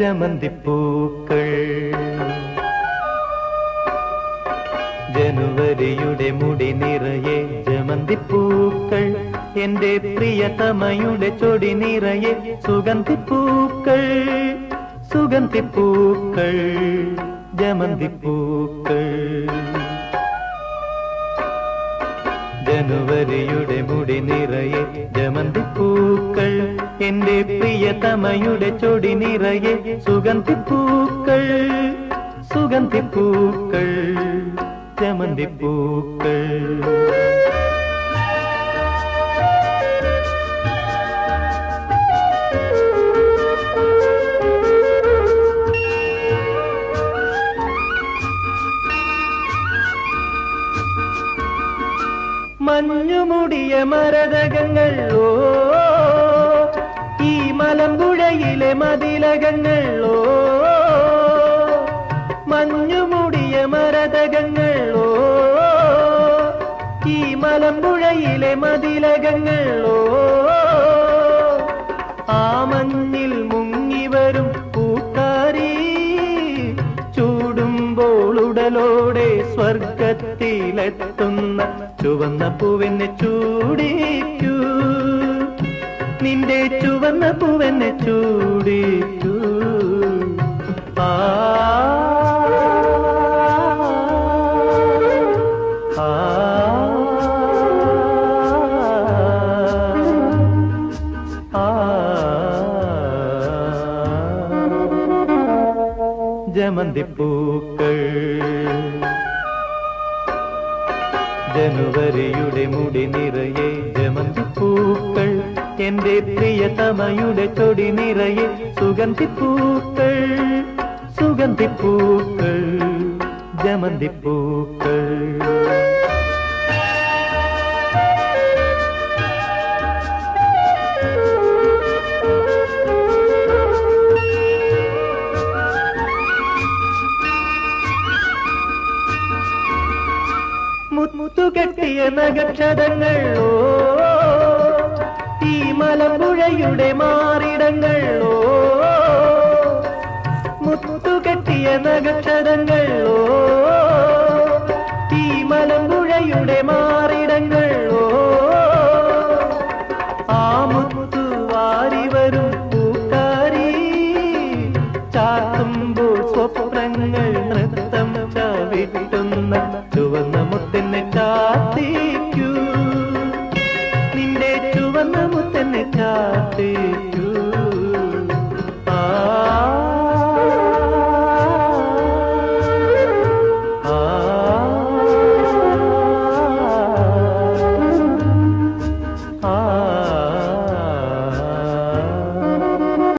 ജമന്തിപ്പൂക്കൾ ജനുവരിയുടെ മുടി നിറയെ ജമന്തിപ്പൂക്കൾ. എന്റെ പ്രിയതമയുടെ ചൊടി നിറയെ സുഗന്ധിപ്പൂക്കൾ. സുഗന്ധിപ്പൂക്കൾ ജമന്തിപ്പൂക്കൾ. ജനുവരിയുടെ മുടി നിറയെ ജമന്തിപ്പൂക്കൾ എന്റെ പ്രിയതമയുടെ ചൊടി നിറയെ സുഗന്ധിപ്പൂക്കൾ സുഗന്ധിപ്പൂക്കൾ ജമന്തിപ്പൂക്കൾ മഞ്ഞുമുടിയ മരതകങ്ങൾ ഓ. ഈ മലമ്പുഴയിലെ മതിലകങ്ങൾ ഓ. മഞ്ഞുമുടിയ മരതകങ്ങൾ ഓ. ഈ മലമ്പുഴയിലെ മതിലകങ്ങൾ ഓ. ആ മഞ്ഞിൽ മുങ്ങി വരും പൂക്കാരി ചൂടുമ്പോൾ ഉടലോടെ സ്വർഗത്തിലെത്തുന്ന ചുവന്ന പൂവെന്നെ ചൂടിക്കൂ. നിന്റെ ചുവന്ന പൂവെന്നെ ചൂടിക്കൂ. ആ. ആ. ആ. ജനുവരിയുടെ മുടി നിറയെ ജമന്തിപ്പൂക്കൾ എന്റെ പ്രിയതമയുടെ ചൊടി നിറയെ സുഗന്ധിപ്പൂക്കൾ സുഗന്ധിപ്പൂക്കൾ ജമന്തിപ്പൂക്കൾ മുത്തുകെട്ടിയ നഗക്ഷതങ്ങൾ ഈ മലമ്പുഴയുടെ മാറിടങ്ങൾ മുത്തുകെട്ടിയ നഗക്ഷതങ്ങൾ क्या तेरी